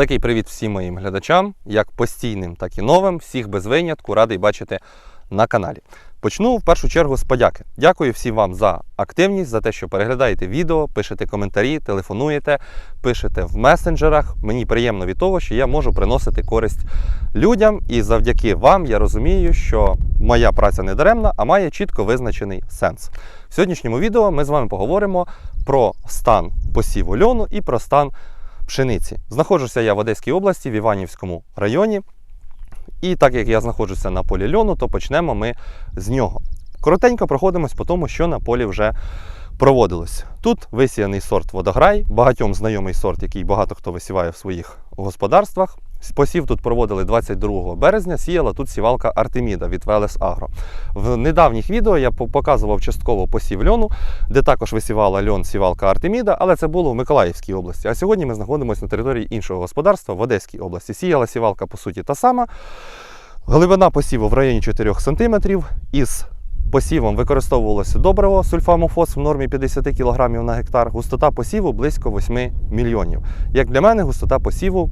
Великий привіт всім моїм глядачам, як постійним, так і новим. Всіх без винятку радий бачити на каналі. Почну в першу чергу з подяки. Дякую всім вам за активність, за те, що переглядаєте відео, пишете коментарі, телефонуєте, пишете в месенджерах. Мені приємно від того, що я можу приносити користь людям, і завдяки вам я розумію, що моя праця не даремна, а має чітко визначений сенс. В сьогоднішньому відео ми з вами поговоримо про стан посіву льону і про стан пшениці. Знаходжуся я в Одеській області, в Іванівському районі. І так як я знаходжуся на полі льону, то почнемо ми з нього. Коротенько проходимось по тому, що на полі вже проводилось. Тут висіяний сорт водограй, багатьом знайомий сорт, який багато хто висіває в своїх господарствах. Посів тут проводили 22 березня, сіяла тут сівалка Артеміда від Велес Агро. В недавніх відео я показував частково посів льону, де також висівала льон сівалка Артеміда, але це було в Миколаївській області. А сьогодні ми знаходимося на території іншого господарства в Одеській області. Сіяла сівалка, по суті, та сама. Глибина посіву в районі 4 см. Із посівом використовувалося добриво сульфамофос в нормі 50 кг на гектар. Густота посіву близько 8 мільйонів. Як для мене, густота посіву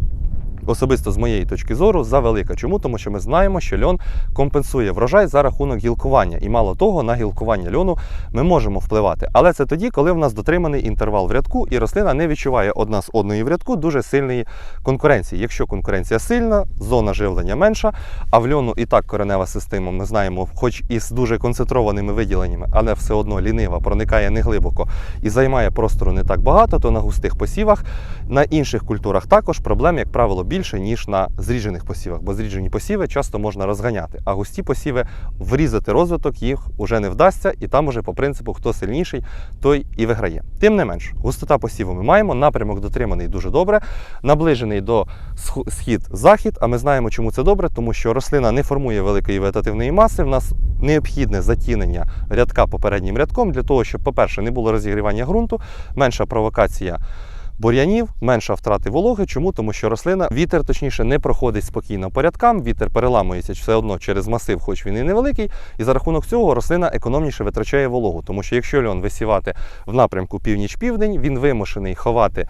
особисто з моєї точки зору завелика. Чому? Тому що ми знаємо, що льон компенсує врожай за рахунок гілкування. І мало того, на гілкування льону ми можемо впливати. Але це тоді, коли в нас дотриманий інтервал в рядку, і рослина не відчуває одна з одної в рядку дуже сильної конкуренції. Якщо конкуренція сильна, зона живлення менша, а в льону і так коренева система, ми знаємо, хоч і з дуже концентрованими виділеннями, але все одно лінива, проникає не глибоко і займає простору не так багато, то на густих посівах, на інших культурах також проблем, як правило, більше, ніж на зріджених посівах, бо зріджені посіви часто можна розганяти, а густі посіви врізати розвиток їх уже не вдасться, і там уже по принципу, хто сильніший, той і виграє. Тим не менш, густота посіву ми маємо, напрямок дотриманий дуже добре, наближений до схід-захід. А ми знаємо, чому це добре, тому що рослина не формує великої вегетативної маси. В нас необхідне затінення рядка попереднім рядком для того, щоб, по-перше, не було розігрівання ґрунту, менша провокація бур'янів, менша втрати вологи. Чому? Тому що рослина, вітер точніше не проходить спокійно порядкам, вітер переламується все одно через масив, хоч він і невеликий. І за рахунок цього рослина економніше витрачає вологу. Тому що якщо льон висівати в напрямку північ-південь, він вимушений ховати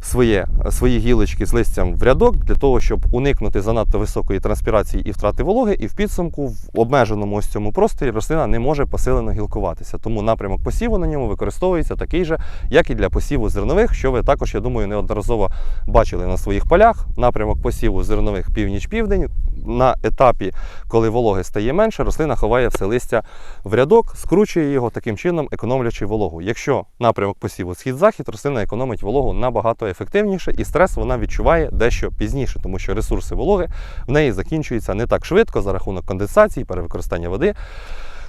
своє, свої гілочки з листям в рядок для того, щоб уникнути занадто високої транспірації і втрати вологи, і в підсумку в обмеженому ось цьому просторі рослина не може посилено гілкуватися. Тому напрямок посіву на ньому використовується такий же, як і для посіву зернових, що ви також, я думаю, неодноразово бачили на своїх полях. Напрямок посіву зернових північ-південь. На етапі, коли вологи стає менше, рослина ховає все листя в рядок, скручує його таким чином, економлячи вологу. Якщо напрямок посіву схід-захід, рослина економить вологу набагато ефективніше, і стрес вона відчуває дещо пізніше, тому що ресурси вологи в неї закінчуються не так швидко за рахунок конденсації, перевикористання води.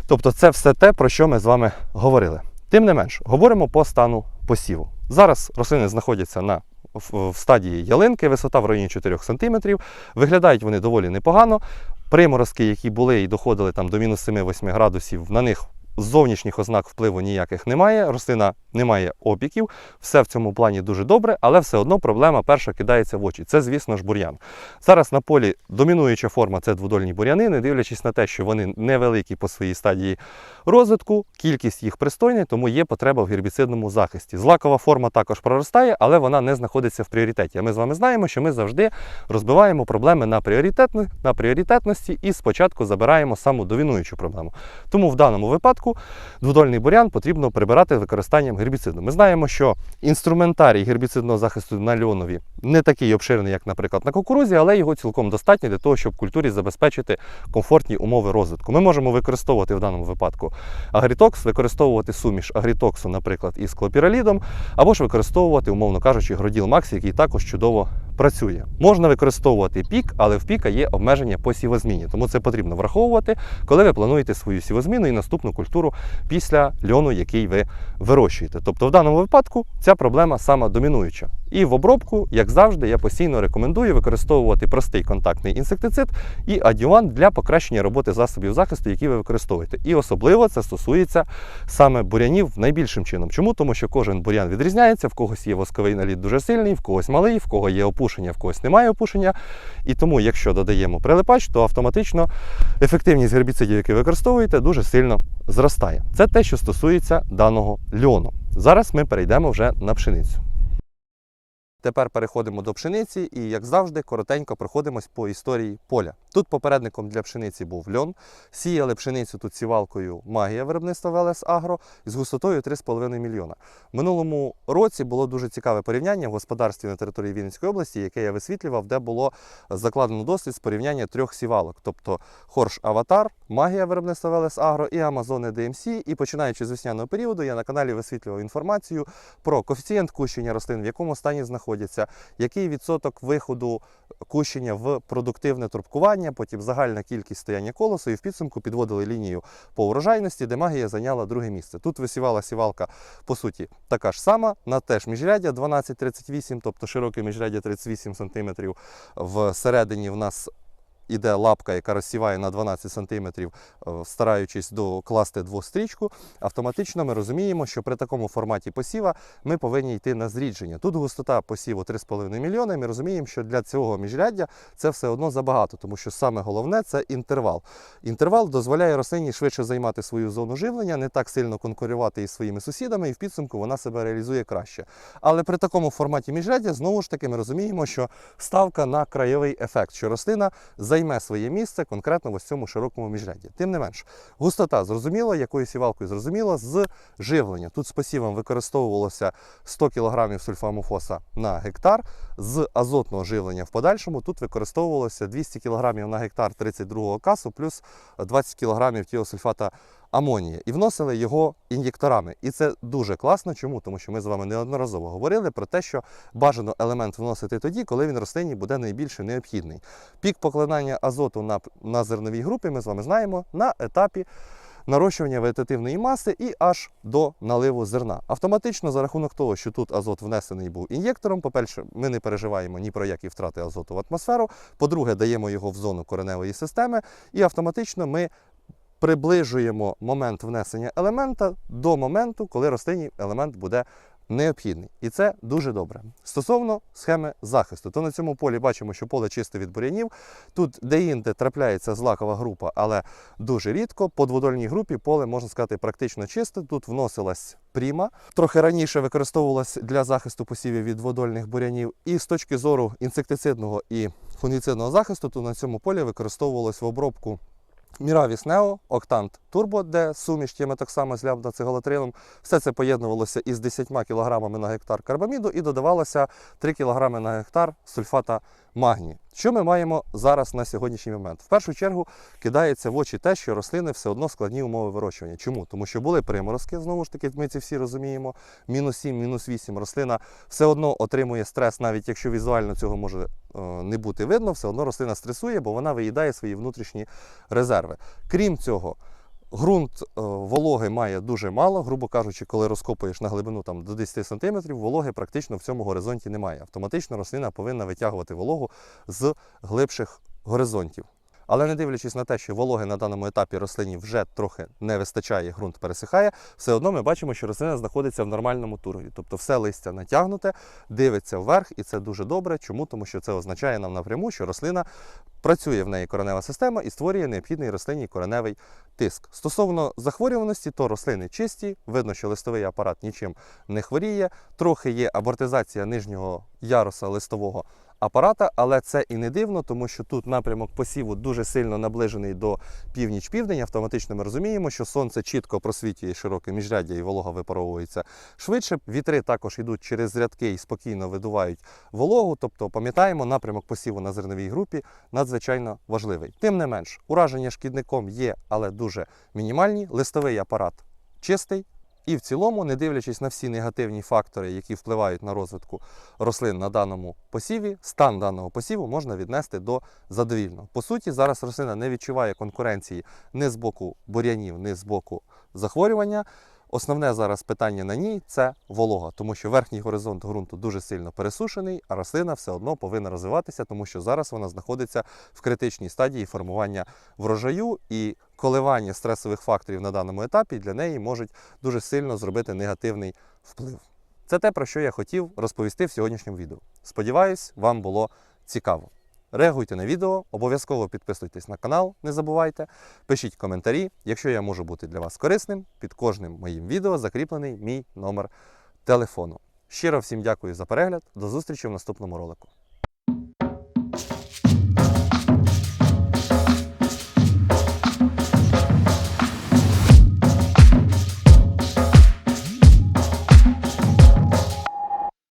Тобто, це все те, про що ми з вами говорили. Тим не менш, говоримо по стану посіву. Зараз рослини знаходяться на в стадії ялинки, висота в районі 4 см. Виглядають вони доволі непогано. Приморозки, які були і доходили там до мінус 7-8 градусів, на них зовнішніх ознак впливу ніяких немає. Рослина не має опіків, все в цьому плані дуже добре, але все одно проблема перша кидається в очі. Це, звісно ж, бур'ян. Зараз на полі домінуюча форма це дводольні бур'яни, не дивлячись на те, що вони невеликі по своїй стадії розвитку, кількість їх пристойна, тому є потреба в гербіцидному захисті. Злакова форма також проростає, але вона не знаходиться в пріоритеті. А ми з вами знаємо, що ми завжди розбиваємо проблеми на пріоритетно, на пріоритетності і спочатку забираємо саму домінуючу проблему. Тому в даному випадку дводольний бур'ян потрібно прибирати використанням гербіциду. Ми знаємо, що інструментарій гербіцидного захисту на льонові не такий обширний, як, наприклад, на кукурузі, але його цілком достатньо для того, щоб культурі забезпечити комфортні умови розвитку. Ми можемо використовувати в даному випадку агрітокс, використовувати суміш агрітоксу, наприклад, із клопіралідом, або ж використовувати, умовно кажучи, гроділ Макс, який також чудово працює. Можна використовувати пік, але в піка є обмеження по сівозміні. Тому це потрібно враховувати, коли ви плануєте свою сівозміну і наступну культуру після льону, який ви вирощуєте. Тобто в даному випадку ця проблема сама домінуюча. І в обробку, як завжди, я постійно рекомендую використовувати простий контактний інсектицид і адювант для покращення роботи засобів захисту, які ви використовуєте. І особливо це стосується саме бурянів найбільшим чином. Чому? Тому що кожен бурян відрізняється, в когось є восковий наліт дуже сильний, в когось малий, в кого є опушення, в когось немає опушення. І тому, якщо додаємо прилипач, то автоматично ефективність гербіцидів, які використовуєте, дуже сильно зростає. Це те, що стосується даного льону. Зараз ми перейдемо вже на пшеницю. Тепер переходимо до пшениці і, як завжди, коротенько проходимось по історії поля. Тут попередником для пшениці був льон. Сіяли пшеницю тут сівалкою магія виробництва ВЛС Агро з густотою 3,5 мільйона. Минулому році було дуже цікаве порівняння в господарстві на території Вінницької області, яке я висвітлював, де було закладено досвід з порівняння трьох сівалок, тобто Хорш Аватар, магія виробництва ВЛС Агро і Амазони DMC. І починаючи з весняного періоду, я на каналі висвітлював інформацію про коефіцієнт кущення рослин, в якому стані знаходяться, який відсоток виходу кущення в продуктивне трубкування, потім загальна кількість стояння колосу, і в підсумку підводили лінію по урожайності, де магія зайняла друге місце. Тут висівала сівалка, по суті, така ж сама, на теж міжряддя 12-38, тобто широке міжряддя 38 см. Всередині в нас іде лапка, яка розсіває на 12 см, стараючись докласти двострічку, автоматично ми розуміємо, що при такому форматі посіва ми повинні йти на зрідження. Тут густота посіву 3,5 мільйони. Ми розуміємо, що для цього міжряддя це все одно забагато, тому що саме головне це інтервал. Інтервал дозволяє рослині швидше займати свою зону живлення, не так сильно конкурувати із своїми сусідами, і в підсумку вона себе реалізує краще. Але при такому форматі міжряддя знову ж таки ми розуміємо, що ставка на краєвий ефект, що рослина займе своє місце конкретно в ось цьому широкому міжряді. Тим не менш, густота зрозуміла, якою сівалкою зрозуміла, з живлення. Тут з посівом використовувалося 100 кг сульфамофоса на гектар, з азотного живлення в подальшому тут використовувалося 200 кг на гектар 32-го касу плюс 20 кг тіосульфата амонія і вносили його ін'єкторами. І це дуже класно. Чому? Тому що ми з вами неодноразово говорили про те, що бажано елемент вносити тоді, коли він рослині буде найбільше необхідний. Пік покладання азоту на, на зерновій групі ми з вами знаємо на етапі. Нарощування вегетативної маси і аж до наливу зерна. Автоматично, за рахунок того, що тут азот внесений був ін'єктором, по-перше, ми не переживаємо ні про які втрати азоту в атмосферу. По-друге, даємо його в зону кореневої системи, і автоматично ми приближуємо момент внесення елемента до моменту, коли рослині елемент буде необхідний. І це дуже добре. Стосовно схеми захисту, то на цьому полі бачимо, що поле чисте від бур'янів. Тут де-інде трапляється злакова група, але дуже рідко. По дводольній групі поле, можна сказати, практично чисте. Тут вносилась пріма. Трохи раніше використовувалась для захисту посівів від дводольних бурянів. І з точки зору інсектицидного і фунгіцидного захисту, то на цьому полі використовувалось в обробку Міравіс Нео, Октант Турбо, де суміш тіме так само з лямбдацеголотрилом. Все це поєднувалося із 10 кг на гектар карбаміду і додавалося 3 кг на гектар сульфата магнію. Що ми маємо зараз на сьогоднішній момент? В першу чергу кидається в очі те, що рослини все одно складні умови вирощування. Чому? Тому що були приморозки, знову ж таки, ми це всі розуміємо. Мінус 7, мінус 8. Рослина все одно отримує стрес, навіть якщо візуально цього може е, не бути видно, все одно рослина стресує, бо вона виїдає свої внутрішні резерви. Крім цього, Грунт е, вологи має дуже мало, грубо кажучи, коли розкопуєш на глибину там, до 10 см, вологи практично в цьому горизонті немає. Автоматично рослина повинна витягувати вологу з глибших горизонтів. Але не дивлячись на те, що вологи на даному етапі рослині вже трохи не вистачає, ґрунт пересихає, все одно ми бачимо, що рослина знаходиться в нормальному турові. Тобто все листя натягнуте, дивиться вверх, і це дуже добре. Чому? Тому що це означає нам напряму, що рослина працює в неї коренева система і створює необхідний рослинній кореневий тиск. Стосовно захворюваності, то рослини чисті, видно, що листовий апарат нічим не хворіє, трохи є абортизація нижнього яруса листового апарата, але це і не дивно, тому що тут напрямок посіву дуже сильно наближений до північ-південь. Автоматично ми розуміємо, що сонце чітко просвітлює широке міжряддя і волога випаровується швидше. Вітри також йдуть через рядки і спокійно видувають вологу. Тобто, пам'ятаємо, напрямок посіву на зерновій групі надзвичайно важливий. Тим не менш, ураження шкідником є, але дуже мінімальні. Листовий апарат чистий. І в цілому, не дивлячись на всі негативні фактори, які впливають на розвитку рослин на даному посіві, стан даного посіву можна віднести до задовільного. По суті, зараз рослина не відчуває конкуренції ні з боку бур'янів, ні з боку захворювання. Основне зараз питання на ній це волога, тому що верхній горизонт ґрунту дуже сильно пересушений, а рослина все одно повинна розвиватися, тому що зараз вона знаходиться в критичній стадії формування врожаю і коливання стресових факторів на даному етапі для неї можуть дуже сильно зробити негативний вплив. Це те, про що я хотів розповісти в сьогоднішньому відео. Сподіваюсь, вам було цікаво. Реагуйте на відео, обов'язково підписуйтесь на канал, не забувайте, пишіть коментарі. Якщо я можу бути для вас корисним, під кожним моїм відео закріплений мій номер телефону. Щиро всім дякую за перегляд. До зустрічі в наступному ролику.